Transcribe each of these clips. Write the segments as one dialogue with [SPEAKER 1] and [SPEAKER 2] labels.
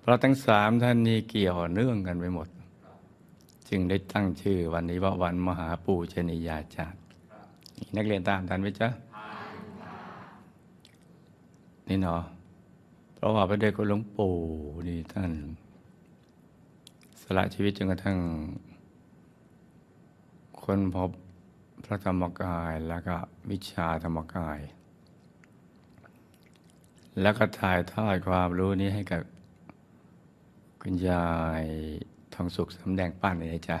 [SPEAKER 1] เพราะทั้งสามท่านนี้เกี่ยวเนื่องกันไปหมด จึงได้ตั้งชื่อวันนี้ว่าวันมหาปูชนียาจารย์นักเรียนตามทันไหมจ๊ะนี่เนาะเพราะว่าพระเดชคุณหลวงปู่นี่ท่าน สละชีวิตจนกระทั่ง คนพบพระธรรมกายแล้วก็วิชาธรรมกาย แล้วก็ถ่ายทอดความรู้นี้ให้กับ คุณยายทองสุขสำแดงปั้นเลยจ้ะ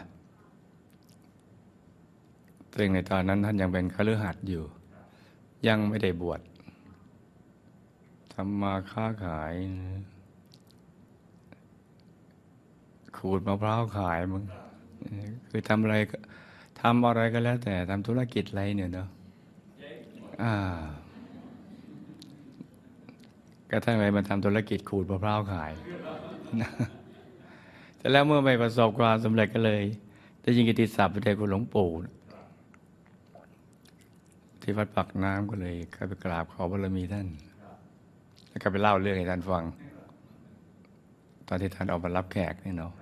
[SPEAKER 1] ซึ่งในตอนนั้นท่านยังเป็นคฤหัสถ์อยู่ ยังไม่ได้บวชทำมาค้าขายขูดมะพร้าวขายมึงคือทำอะไรก็ทำอะไรก็แล้ว แต่ทำธุรกิจอะไรเนี่ยเนาะอ่ากระทั่งอะไรมาทำธุรกิจขูดมะพร้าวขาย แต่แล้วเมื่อไม่ประสบความสำเร็จก็เลยได้ยินกิติศัพท์ไปเจอคุณหลวงปู่ที่วัดปักน้ำก็เลยเข้าไปกราบขอบารมีท่าน แล้วก็ไปเล่าเรื่องให้ท่านฟัง ตอนที่ท่านออกมารับแขกเนี่ยเนาะ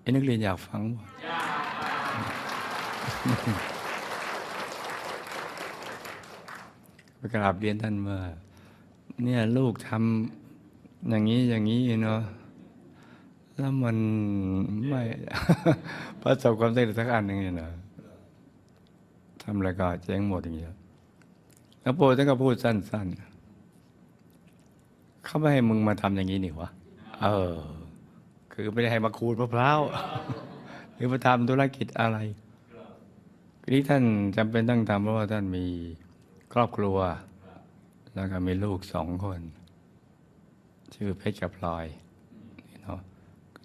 [SPEAKER 1] ไอ้นักเรียนอยากฟังบ่ไปกราบเรียนท่านว่าเนี่ยลูกทำอย่างนี้อย่างนี้เนาะ แล้วมันไม่ประสบความสำเร็จสักอันหนึ่งเนี่ยเนาะทำอะไรก็เจ๊งหมดอย่างเงี้ยแล้วปู่ท่านก็พูดสั้น ๆ เขาไม่ให้มึงมาทำอย่างนี้นี่วะเออ คือไม่ได้ให้มาขูดมะพร้าวหรือมาทำธุรกิจอะไรที่ท่านจำเป็นต้องทำเพราะว่าท่านมีครอบครัว แล้วก็มีลูกสองคน ชื่อเพชรกับพลอยนี่เนาะก็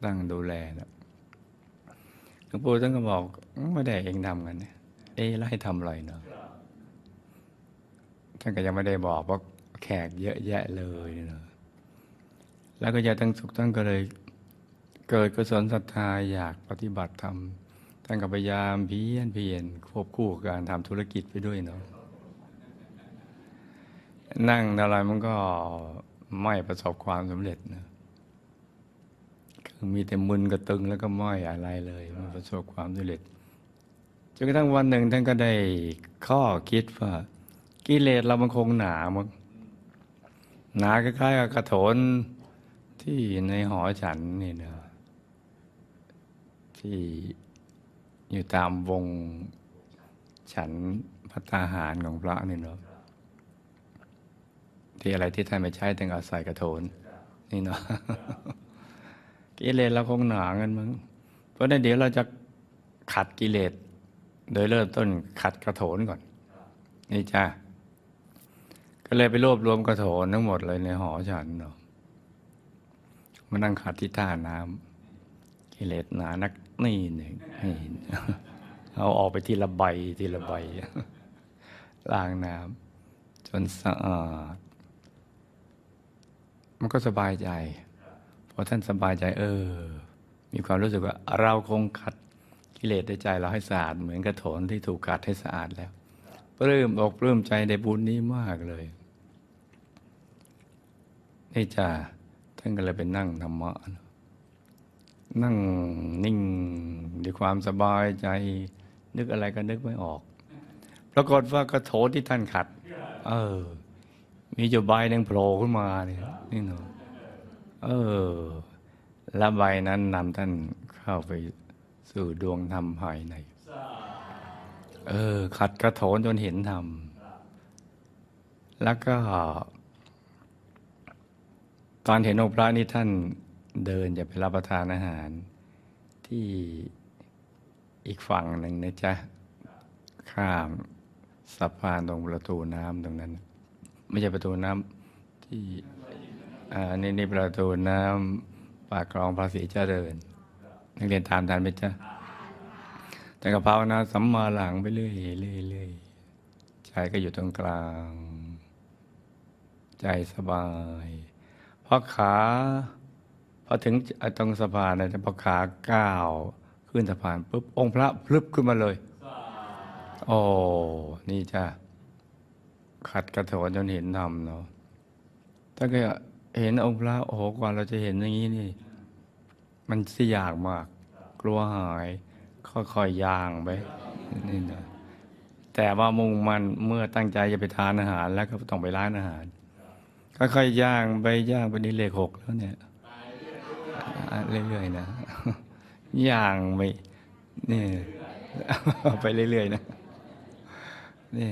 [SPEAKER 1] ตั้งดูแลนะหลวงปู่ท่านก็บอกไม่ได้เองทำกันเนี่ยเอ๊ะแล้วให้ทำอะไรเนาะท่านก็ยังไม่ได้บอกว่าแขกเยอะแยะเลยเนาะแล้วก็ยาตั้งสุขท่านก็เลยเกิดกุศลศรัทธาอยากปฏิบัติธรรมท่านก็พยายามเพียรเพียรควบคู่กับการทำธุรกิจไปด้วยเนาะนั่งอะไรมันก็ไม่ประสบความสำเร็จนะ มีแต่มึนกระตึงแล้วก็ม่อยอะไรเลยไม่ประสบความสำเร็จจนกระทั่งวันหนึ่งท่านก็ได้ข้อคิดว่ากิเลสเรามันคงหนามั้งหนาคล้ายๆกับกระโถนที่ในหอฉันนี่นะที่อยู่ตามวงฉันพัตาหารของพระนี่เนาะที่อะไรที่ท่านไม่ใช้ต้องเอาใส่กระโถนนี่เนาะ กิเลสเราคงหนากันมั้งเพราะนั้นเดี๋ยวเราจะขัดกิเลส โดยเริ่มต้นขัดกระโถนก่อน นี่จ้าก็เลยไปรวบรวมกระโถนทั้งหมดเลยในหอฉันเนาะมานั่งขัดที่ท่าน้ำกิเลสหนานักนี่หนึ่งนี่เอาออกไปทีละใบทีละใบล้างน้ำจนสะอาด มันก็สบายใจ พอท่านสบายใจเออ มีความรู้สึกว่าเราคงขัดกิเลสในใจเราให้สะอาดเหมือนกระโถนที่ถูกขัดให้สะอาดแล้วปลื้มอกปลื้มใจในบุญนี้มากเลยนี่จ้าท่านก็เลยไปนั่งธรรมะนั่งนิ่งด้วยความสบายใจ นึกอะไรก็นึกไม่ออกปรากฏว่ากระโถนที่ท่านขัด เออ มีจุใบหนึ่งโผล่ขึ้นมาเนี่ยนี่เนาะ เออและใบนั้นนำท่านเข้าไปสู่ดวงธรรมภายใน เออ ขัดกระโถนจนเห็นธรรม แล้วก็ ตอนเห็นองค์พระนี่ท่านเดินจะไปรับประทานอาหาร ที่อีกฝั่งหนึ่งนะจ๊ะ ข้ามสะพานตรงประตูน้ำตรงนั้น ไม่ใช่ประตูน้ำที่ อ่านี่นี่ประตูน้ำปากคลองภาษีเจริญ นักเรียนตามทันไหมจ๊ะแต่กับภาวนาสัมมาหลังไปเรื่อยเรื่อยเรื่อยใจก็อยู่ตรงกลาง ใจสบายพอขาพอถึงตรงสะพานนะพอขาก้าวขึ้นสะพานปุ๊บองค์พระพลึบขึ้นมาเลยโอ้นี่จ้ะขัดกระโถนจนเห็นธรรมเนาะถ้าเกิด เห็นองค์พระโอ้โหกว่าเราจะเห็นอย่างนี้นี่ มันสิยากมาก กลัวหาย ค่อยๆย่างไปนี่นะแต่ว่ามุ่งมันเมื่อตั้งใจจะไปทานอาหาร แล้วก็ต้องไปร้านอาหารค่อยๆย่างไปย่างไปนี่เลขหกแล้วเนี่ยเรื่อยๆนะย่างไปนี่ไปเรื่อยๆนะเนี่ย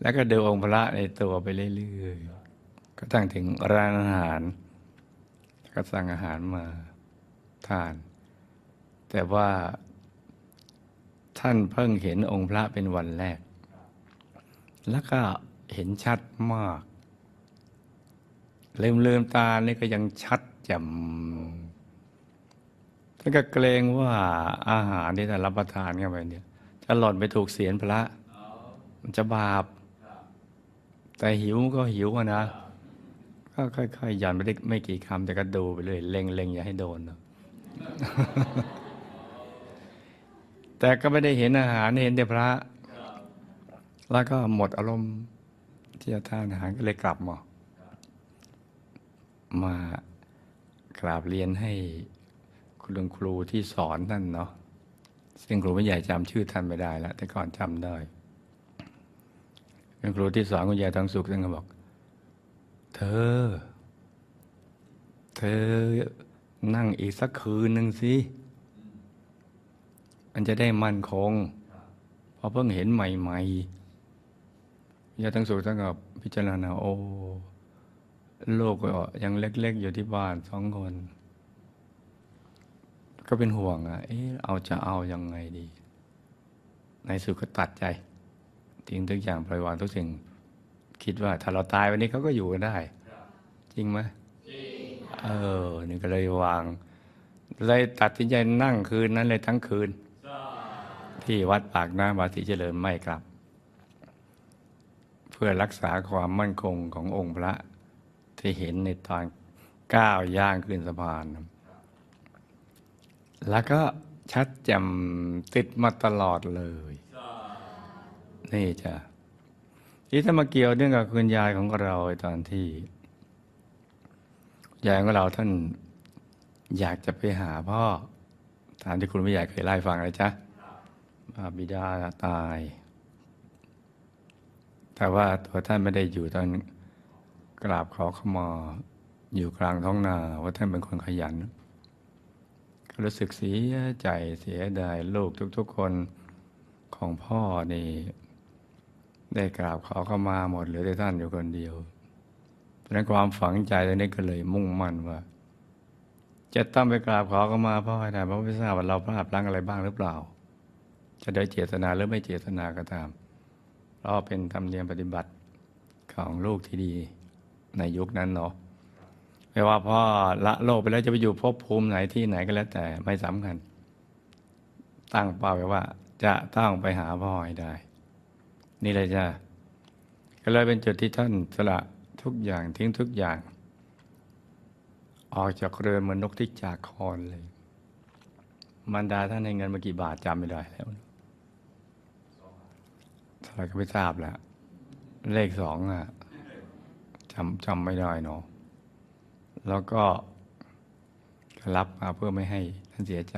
[SPEAKER 1] แล้วก็เดูองค์พระในตัวไปเรื่อยๆ ก็ตั้งถึงร้านอาหาร ก็สั่งอาหารมาทาน แต่ว่าท่านเพิ่งเห็นองค์พระเป็นวันแรก แล้วก็เห็นชัดมากลืมลืมตานี่ก็ยังชัดจ่มท่านก็เกรงว่าอาหารที่ท่านรับประทานเข้าไปเนี่ยจะหล่นไปถูกเสียนพระ มันจะบาป แต่หิวก็หิวนะ ก็ค่อยๆหย่อนไปได้ไม่กี่คำแต่ก็ดูไปเลยเล็งๆอย่าให้โดนเนะแต่ก็ไม่ได้เห็นอาหารเห็นแต่พระ แล้วก็หมดอารมณ์ที่จะทานอาหารก็เลยกลับมา มากราบเรียนให้คุณลุงครูที่สอนท่านเนาะซึ่งครูไม่ใหญ่จำชื่อท่านไม่ได้แล้วแต่ก่อนจำได้เป็นครูที่สอนคุณยายทองสุขท่านก็บอก อ เธอนั่งอีกสักคืนหนึ่งสิ มันจะได้มั่นคงเพราะเพิ่งเห็นใหม่ๆย่าทั้งสุขทั้งกับพิจารณาโอ้โลกก็ยังเล็ก ๆ อยู่ที่บ้านสองคน ก็เป็นห่วงอะ เอ๊ะเอาจะเอายังไงดี ในสุดก็ตัดใจทิ้งทุกอย่างปล่อยวางทุกสิ่ง คิดว่าถ้าเราตายวันนี้เขาก็อยู่กันได้ จริงไหมเออ นี่ก็เลยวาง เลยตัดสินใจนั่งคืนนั้นเลยทั้งคืน ที่วัดปากน้ำบาสีเจริญไม่กลับ เพื่อรักษาความมั่นคงขององค์พระที่เห็นในตอนก้าวย่างขึ้นสะพาน แล้วก็ชัดจ่มติดมาตลอดเลย นี่จ้ะ ที่ถ้ามาเกี่ยวเรื่องกับคุณยายของเราตอนที่ ยายของเราท่านอยากจะไปหาพ่อตามที่คุณไม่ใหญ่เคยเล่าให้ฟังเลยจ้ะบิดาตาย แต่ว่าตัวท่านไม่ได้อยู่ตอนกราบขอขมาอยู่กลางท้องนาว่าท่านเป็นคนขยันรู้สึกเสียใจเสียดายลูกทุก ๆคนของพ่อนี่ ได้กราบขอเข้ามาหมดเหลือแต่ท่านอยู่คนเดียวเพราะนั้นความฝังใจตรงนี้ก็เลยมุ่งมั่นว่า จะต้องไปกราบขอเข้ามาพ่อให้ได้เพราะไม่ทราบว่าเราพลาดพลั้งอะไรบ้างหรือเปล่า จะได้เจตนาหรือไม่เจตนาก็ตามเพราะเป็นธรรมเนียมปฏิบัติของลูกที่ดีในยุคนั้นเนาะไม่ว่าพ่อละโลกไปแล้วจะไปอยู่ภพภูมิไหนที่ไหนก็แล้วแต่ไม่สำคัญ ตั้งเป้าไว้ว่าจะต้องไปหาพ่อให้ได้ นี่เลยจ้ะก็เลยเป็นจุดที่ท่านสละทุกอย่างทิ้งทุกอย่าง ออกจากเรือนเหมือนนกที่จากคอนเลยมารดาท่านให้เงินมากี่บาทจำไม่ได้แล้วเท่าไรก็ไม่ทราบแล้ว เลขสองอะจำจำไม่ได้เนาะแล้วก็รับมาเพื่อไม่ให้ท่านเสียใจ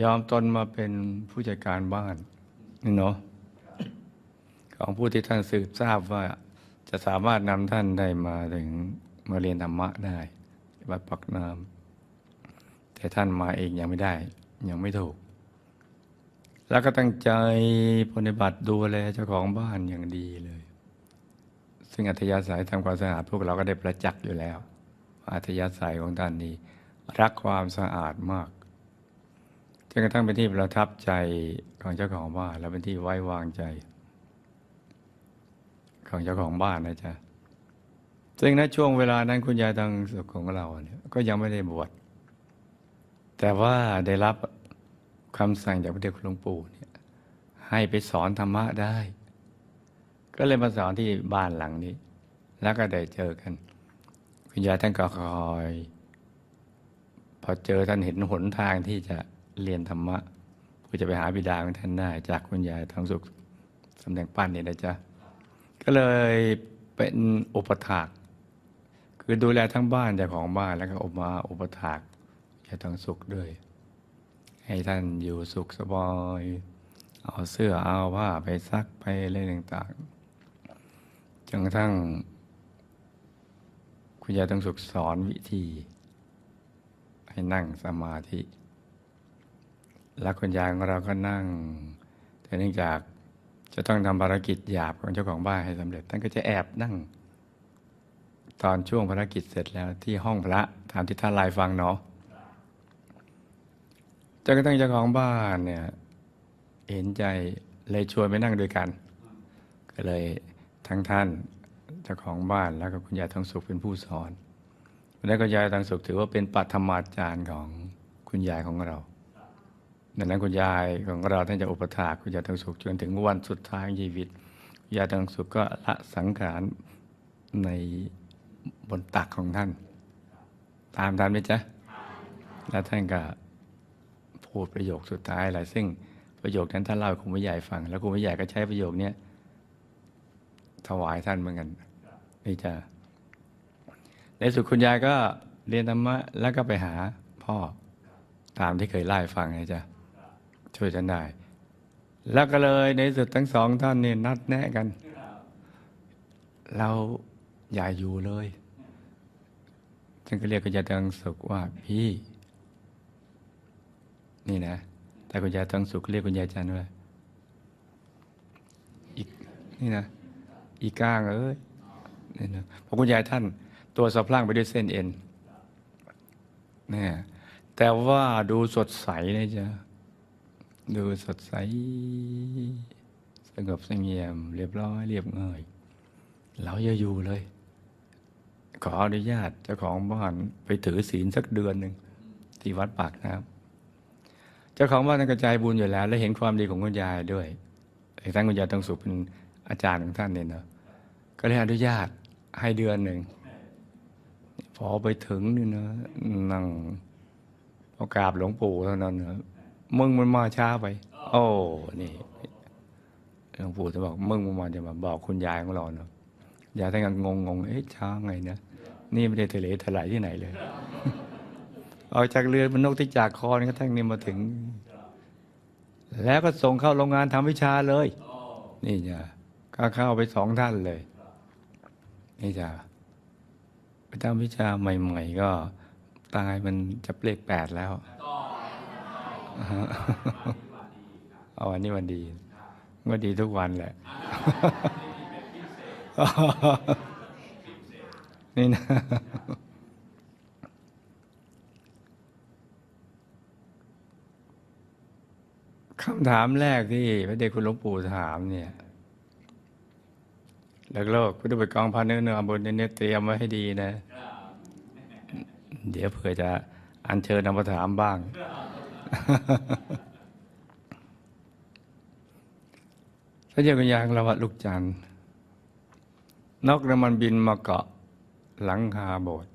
[SPEAKER 1] ยอมตนมาเป็นผู้จัดการบ้านนี่เนาะ ของผู้ที่ท่านสืบทราบว่าจะสามารถนำท่านได้มาถึงมาเรียนธรรมะได้วัดปักน้ำแต่ท่านมาเองยังไม่ได้ ยังไม่ถูก แล้วก็ตั้งใจปฏิบัติดูแลเจ้าของบ้านอย่างดีเลย ซึ่งอัธยาศัยทำความสะอาดพวกเราก็ได้ประจักษ์อยู่แล้ว อัธยาศัยของท่านนี้ รักความสะอาดมากจนกระทั่งเป็นที่ประทับใจของเจ้าของบ้านและเป็นที่ไว้วางใจ ของเจ้าของบ้านนะจ๊ะซึ่งในช่วงเวลานั้นคุณยายทางสุขของเราเนี่ยก็ยังไม่ได้บวชแต่ว่าได้รับคำสั่งจากพระเดชคุณหลวงปู่เนี่ยให้ไปสอนธรรมะได้ ก็เลยมาสอนที่บ้านหลังนี้ แล้วก็ได้เจอกัน คุณยายท่านก็คอย พอเจอท่านเห็นหนทางที่จะเรียนธรรมะเพื่อจะไปหาบิดาของท่านได้ จากคุณยายทางสุขสำแดงปั้นเนี่ยนะจ๊ะ ก็เลยเป็นอุปถาก คือดูแลทั้งบ้านเจ้าของบ้านแล้วก็อบมาอุปถากยายทองสุขด้วย ให้ท่านอยู่สุขสบาย เอาเสื้อเอาผ้าไปซักไปอะไรต่างๆจนกระทั่ง คุณยายต้องสุขสอนวิธี ให้นั่งสมาธิ แล้วคุณยายของเราก็นั่งแต่เนื่องจาก จะต้องทำภารกิจหยาบของเจ้าของบ้านให้สำเร็จ ท่านก็จะแอบนั่ง ตอนช่วงภารกิจเสร็จแล้วที่ห้องพระตามที่ท่านไลฟ์ฟังเนาะจนกระทั่งเจ้าของบ้านเนี่ยเห็นใจเลยชวนไปนั่งด้วยกัน ก็เลยทั้งท่านเจ้าของบ้านแล้วก็คุณยายทองสุขเป็นผู้สอน แล้วคุณยายทองสุขถือว่าเป็นปัทมาจารย์ของคุณยายของเรา ดังนั้นคุณยายของเราท่านจะอุปถากคุณยายทองสุขจนถึงวันสุดท้ายชีวิตยายทองสุขก็ละสังขารในบนตักของท่าน ตามทันไหมจ๊ะแล้วท่านก็พูดประโยคสุดท้ายอะไรซึ่งประโยคนั้นท่านเล่าคุณผู้ใหญ่ฟัง แล้วคุณผู้ใหญ่ก็ใช้ประโยคนี้ถวายท่านเหมือนกันนี่จะในสุดคุณยายก็เรียนธรรมะแล้วก็ไปหาพ่อตามที่เคยเล่ฟังนะจ๊ะ ช่วยท่านได้ แล้วก็เลยในสุดทั้งสองท่านเนี่ยนัดแนะกัน เราอย่าอยู่เลยท่านก็เรียกคุณยายตังสุขว่าพี่ นี่นะ แต่คุณยายตังสุขเรียกคุณยายจันว่าอีกนี่นะอีก้างเอ้ยนี่นะพราะคุณยายท่าน ตัวสะพรั่งไปด้วยเส้นเอ็นเนี่ยแต่ว่าดูสดใสเลยจ้ะ ดูสดใส สงบเสงี่ยม เรียบร้อย เรียบง่ายเราอย่าอยู่เลย ขออนุญาตเจ้าของบ้านไปถือศีลสักเดือนหนึ่งที่วัดปากน้ำเจ้าของบ้านท่านกระจายบุญอยู่แล้ว และเห็นความดีของคุณยายด้วยท่านคุณยายต้องสุขเป็นอาจารย์ของท่านเนี่ยเนาะก็เลยอนุญาตให้เดือนหนึ่งพอไปถึงนี่นะนั่งพอกราบหลวงปู่เท่านั้นเนอะ มึงมันมาช้าไป โอ้นี่หลวงปู่จะบอกมึงมันมาจะมาบอกคุณยายของเราเนาะยายท่านก็งงงๆเอ๊ะช้าไงนะนี่ไม่ได้ทะเลถลายที่ไหนเลยออกจากเรือมันนกที่จากคอนี่ก็ทั้งนี้มาถึง แล้วก็ส่งเข้าโรงงานทำวิชาเลย นี่จ้ะก็เข้าไปสองท่านเลย นี่จ้ะไปทำวิชาใหม่ ๆ ก็ตายมันจะเลขแปดแล้ว เอาวันนี้วันดีก็ดีทุกวันแหละ นี่นะคำถามแรกที่พระเดชคุณหลวงปู่ถามเนี่ยเลิกโลกพุทธบุตรกองพันเนื้อเนื้อบนเนื้อเตรียมไว้ให้ดีนะ เดี๋ยวเผื่อจะอัญเชิญนำมาถามบ้าง พระเจ้ากุญยางระวัดลูกจันทร์นกน้ำมันบินมาเกาะหลังคาโบสถ์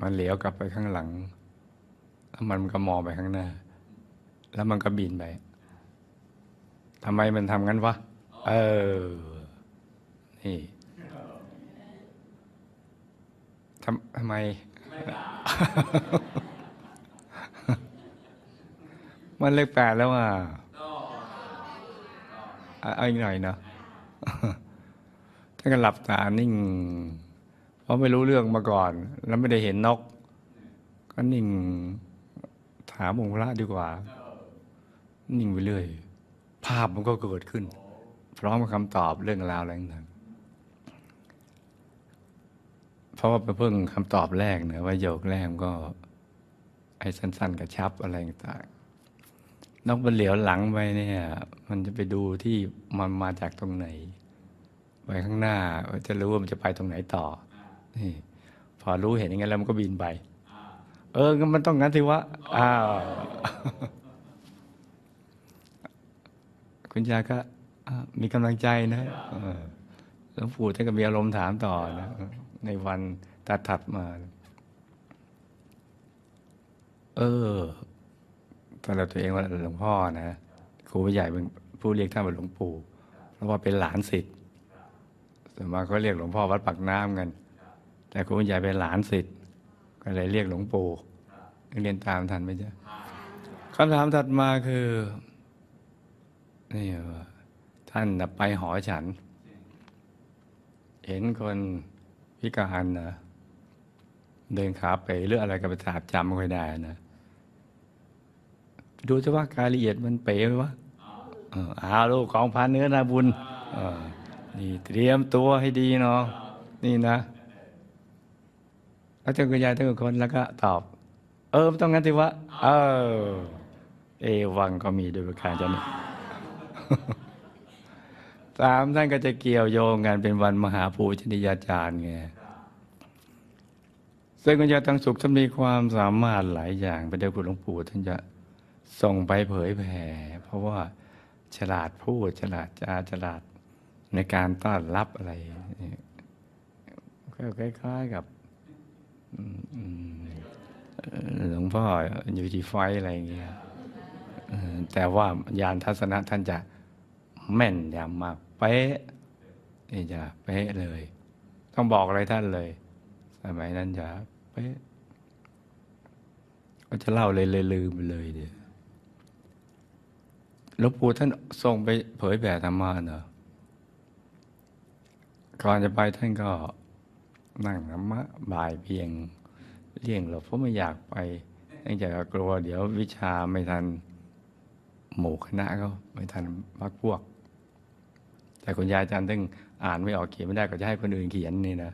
[SPEAKER 1] มันเหลียวกลับไปข้างหลัง แล้วมันก็มองไปข้างหน้า แล้วมันก็บินไปทำไมมันทำงั้นวะ เออ นี่ทำทำไม มันเลขแปดแล้วอะเอาเอาอีกหน่อยเนาะท่านก็หลับตานิ่ง เพราะไม่รู้เรื่องมาก่อน แล้วไม่ได้เห็นนก ก็นิ่ง ถามองค์พระดีกว่า นิ่งไปเรื่อย ภาพมันก็เกิดขึ้น พร้อมกับคำตอบเรื่องราวอะไรต่างๆเพราะว่าไปเพิ่งคำตอบแรกเนอะว่าโยกแรกก็ ไอ้สั้น ๆ กระชับอะไรต่างๆ นกมันเหลียวหลังไปเนี่ย มันจะไปดูที่มันมาจากตรงไหน ไปข้างหน้าจะรู้ว่ามันจะไปตรงไหนต่อนี่พอรู้เห็นอย่างนั้นแล้วมันก็บินไป เออมันต้องงั้นสิวะอ้าวคุณยาก็มีกำลังใจนะเออหลวงปู่ท่านก็มีอารมณ์ถามต่อนะในวันตัดถัดมา เออ ตอนเราตัวเองว่าหลวงพ่อนะครูผู้ใหญ่เป็นผู้เรียกท่านว่าหลวงปู่เพราะว่าเป็นหลานศิษย์ส่วนมากเขาเรียกหลวงพ่อวัดปากน้ำกัน แต่ครูผู้ใหญ่เป็นหลานศิษย์ก็เลยเรียกหลวงปู่นักเรียนตามทันไหมจ๊ะคำถามถัดมาคือนี่ท่านไปหอฉัน เห็นคนพิการนะเดินขาไปเรืออะไรก็ไปถามจำไม่ค่อยได้นะ ดูจะว่ากายละเอียดมันเป๋ไหมวะอาลูกของพันเนื้อนาบุญนี่เตรียมตัวให้ดีเนาะนี่นะแล้วเจ้าคุณยายทั้งคนแล้วก็ตอบ เออไม่ต้องงั้นสิวะเออ เอวังก็มีโดยประการจะนี้สามท่านก็จะเกี่ยวโยงกันเป็นวันมหาภูชนียาจารย์ไงซึ่งคุณยายทั้งสุขท่านมีความสามารถหลายอย่างไปได้คุณหลวงปู่ท่านจะ ส่งไปเผยแผ่เพราะว่าฉลาดพูดฉลาดจาฉลาดในการต้อนรับอะไรก็คล้ายๆกับหลวงพ่ออยู่ที่ไฟอะไรอย่างเงี้ยแต่ว่ายานทัศนะท่านจะแม่นยำมากเป๊ะนี่จะเป๊ะเลย ต้องบอกอะไรท่านเลย สมัยนั้นจะเป๊ะก็จะเล่าเลยเลยลืมไปเลยเดียว หลวงปู่ท่านทรงไปเผยแผ่ธรรมะเนอะก่อนจะไปท่านก็นั่งธรรมะบ่ายเพียงเลี่ยงหลบเพราะไม่อยากไปเนื่องจากกลัว เดี๋ยววิชาไม่ทันหมู่คณะเขาไม่ทันพักพวก แต่คุณยายอาจารย์ตึงอ่านไม่ออกเขียนไม่ได้ก็จะให้คนอื่นเขียนนี่นะ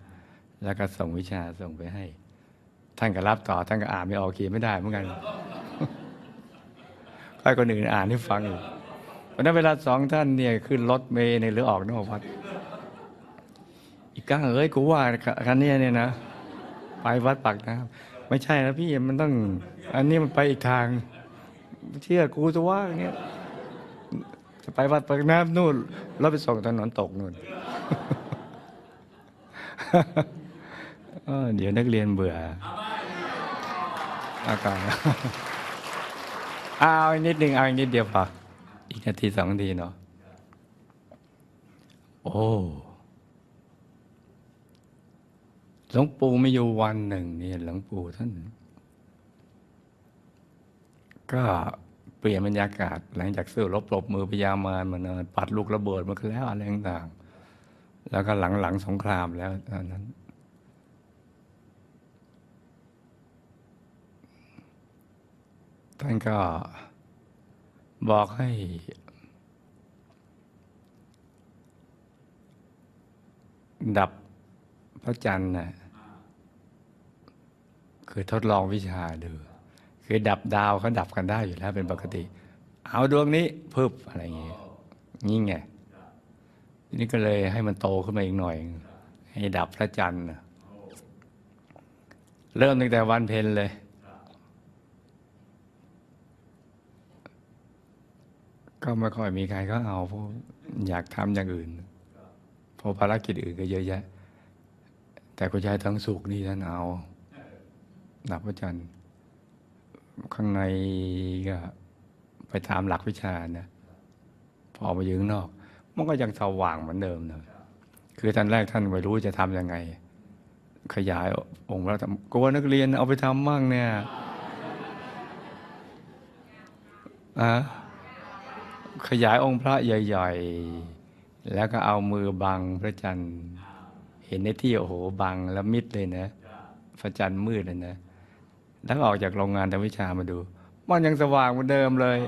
[SPEAKER 1] แล้วก็ส่งวิชาส่งไปให้ ท่านก็รับต่อท่านก็อ่านไม่ออกเขียนไม่ได้เหมือนกัน ให้คนอื่นอ่านให้ฟังอยู่เพราะนั้นเวลาสองท่านเนี่ยขึ้นรถเมล์ในหรือออกนอกวัด อีกก้างเอ้ยกูว่าคันนี้เนี่ยนะ ไปวัดปากน้ำไม่ใช่นะพี่มันต้อง อันนี้มันไปอีกทาง เชื่อกูจะว่าอย่างเงี้ยจะไปวัดปากน้ำนู่นแล้วไปส่งถนนตกนู่นเออเดี๋ยวนักเรียนเบื่ออากาศ เอาอีกนิดหนึ่งเอาอีกนิดเดียวพออีกนาทีสองนาทีเนาะโอ้หลวงปู่ไม่อยู่วันหนึ่งเนี่ยหลวงปู่ท่าน ก็เปลี่ยนบรรยากาศ หลังจากสู้รบปรบมือพยามารมาเนินปัดลูกระเบิดมาแล้วอะไรต่างๆแล้วก็หลังหลังสงครามแล้วตอนนั้น ท่านก็บอกให้ ดับพระจันทร์นะคือทดลองวิชาดูคือดับดาวเขาดับกันได้อยู่แล้วเป็นปกติ เอาดวงนี้เพิ่มอะไรอย่างเงี้ยนี่ไงทีนี้ก็เลยให้มันโตขึ้นมาอีกหน่อย ให้ดับพระจันทร์น่ะเริ่มตั้งแต่วันเพ็ญเลย ก็ไม่ค่อยมีใครเขาเอาเพราะอยากทำอย่างอื่นเพราะภารกิจอื่นก็เยอะแยะ แต่คุณยายทั้งสุขนี่ท่านเอาดับพระจันทร์ข้างในก็ไปตามหลักวิชานะพอมายืงนอก มันก็ยังสว่างเหมือนเดิมนะคือท่านแรกท่านไม่รู้จะทำยังไง ขยายองค์พระธรรมกลัวนักเรียนเอาไปทำมั่งเนี่ยอะ ขยายองค์พระใหญ่ๆ แล้วก็เอามือบังพระจันทร์ เห็นในที่โอ้โหบังแล้วมิดเลยนะ พระจันทร์มืดเลยนะ แล้วออกจากโรงงานทางวิชามาดู มันยังสว่างเหมือนเดิมเลย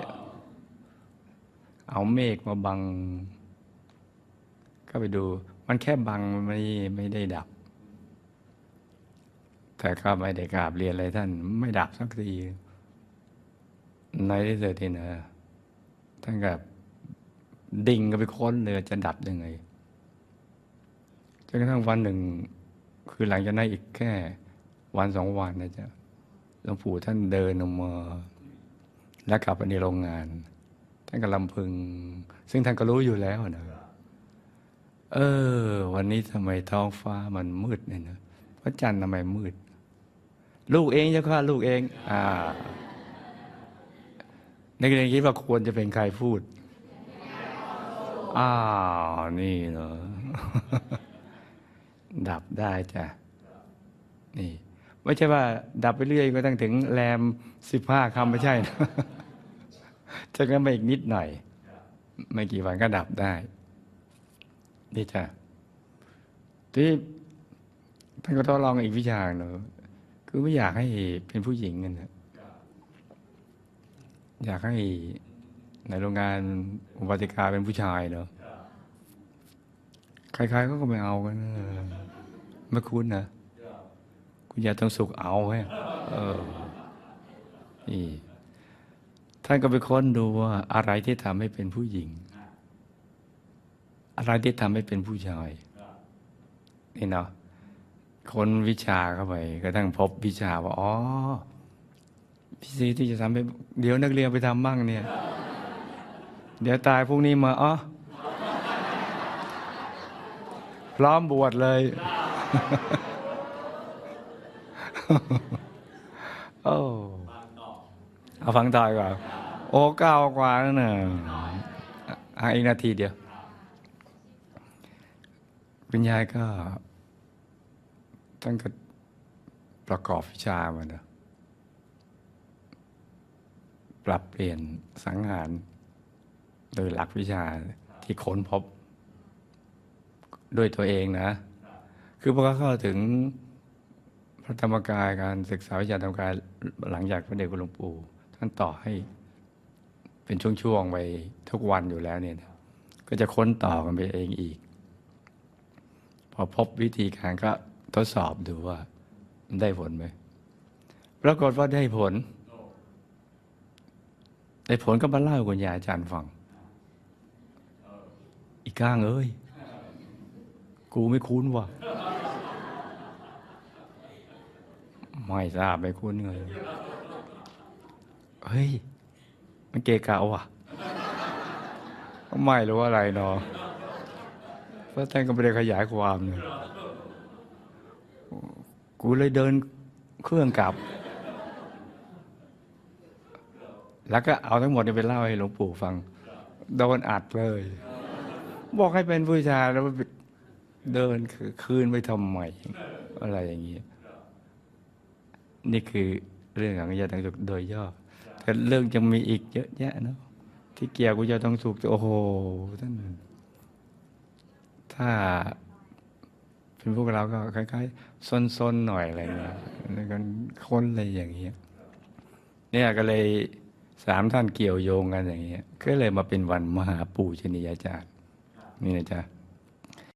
[SPEAKER 1] เอาเมฆมาบัง ก็ไปดู มันแค่บังมันไม่ไม่ได้ดับ แต่ก็ไม่ได้กราบเรียนอะไรท่าน ไม่ดับสักทีในที่สุดนี่นะ ท่านก็ดิ่งก็ไปค้นเลยจะดับยังไงจนกระทั่งวันหนึ่ง คือหลังจากนั้นอีกแค่วันสองวันนะจ๊ะหลวงปู่ท่านเดินออกมาแล้วกลับไปในโรงงาน ท่านก็ลำพึง ซึ่งท่านก็รู้อยู่แล้วนะเออ วันนี้ทำไมท้องฟ้ามันมืดเนี่ยนะพระจันทร์ทำไมมืด ลูกเองเจ้าค่ะลูกเอง อ่า นักเรียนคิดว่าควรจะเป็นใครพูด อ้าว นี่เนาะดับได้จ้ะ นี่ไม่ใช่ว่า ดับไปเรื่อยก็ตั้งถึงแรมสิบห้าคำไม่ใช่นะจะงั้นไปอีกนิดหน่อย ไม่กี่วันก็ดับได้ นี่จ้ะ ที่ท่านก็ทดลองอีกวิชาหนึ่งคือไม่อยากให้เป็นผู้หญิงกันนะ อยากให้ในโรงงานอุบัติการเป็นผู้ชายเนอะใครๆก็ไม่เอากันไม่คุ้นนะคุณยายต้องสุขเอาไว้เออนี่ท่านก็ไปค้นดูว่าอะไรที่ทำให้เป็นผู้หญิง อะไรที่ทำให้เป็นผู้ชายนี่เนาะคนวิชาเข้าไป ก็ทั้งพบวิชาว่าอ๋อ พี่ซีที่จะทำให้เดี๋ยวนักเรียนไปทำบ้างเนี่ย เดี๋ยวตายพรุ่งนี้มาอ๋อพร้อมบวชเลย โอ้เอาฟังต่อยก่อนโอ้เก้ากว่าแล้วนะอะอีกนาทีเดียวคุณยายก็ตั้งก็ประกอบวิชามาเนอะ ปรับเปลี่ยนสังหาร โดยหลักวิชาที่ค้นพบ ด้วยตัวเองนะ คือพอเขาเข้าถึงพระธรรมกายการศึกษาวิชาธรรมกายหลังจากพระเดชคุณหลวงปู่ท่านต่อให้เป็นช่วงๆไปทุกวันอยู่แล้วเนี่ยก็จะค้นต่อกันไปเองอีก พอพบวิธีการก็ทดสอบดูว่าได้ผลไหมปรากฏว่าได้ผล ได้ผลก็มาเล่าคุณยายอาจารย์ฟัง อีกข้างเอ้ย กูไม่คุ้นว่ะ ไม่ทราบไม่คุ้นเลย เฮ้ย มันเกะกะว่ะ ไม่รู้อะไรเนาะเพราะท่านก็ไม่ได้ขยายความเนี่ยกูเลยเดินเครื่องกลับ แล้วก็เอาทั้งหมดนี้ไปเล่าให้หลวงปู่ฟัง โดนอัดเลย บอกให้เป็นผู้ชายแล้วเดินคืนไปทำไมอะไรอย่างเงี้ยนี่คือเรื่องของยาตังสุขโดยย่อแต่เรื่องจะมีอีกเยอะแยะเนาะที่เกี่ยวกับยาตังสุขโอ้โหท่านถ้าเป็นพวกเราก็คล้ายๆซนๆหน่อยอะไรเงี้ยแล้วกันค้นอะไรอย่างเงี้ยเนี่ยก็เลย สามท่านเกี่ยวโยงกันอย่างเงี้ยก็เลยมาเป็นวันมหาปู่ชนียาจารย์นี่นะจ๊ะ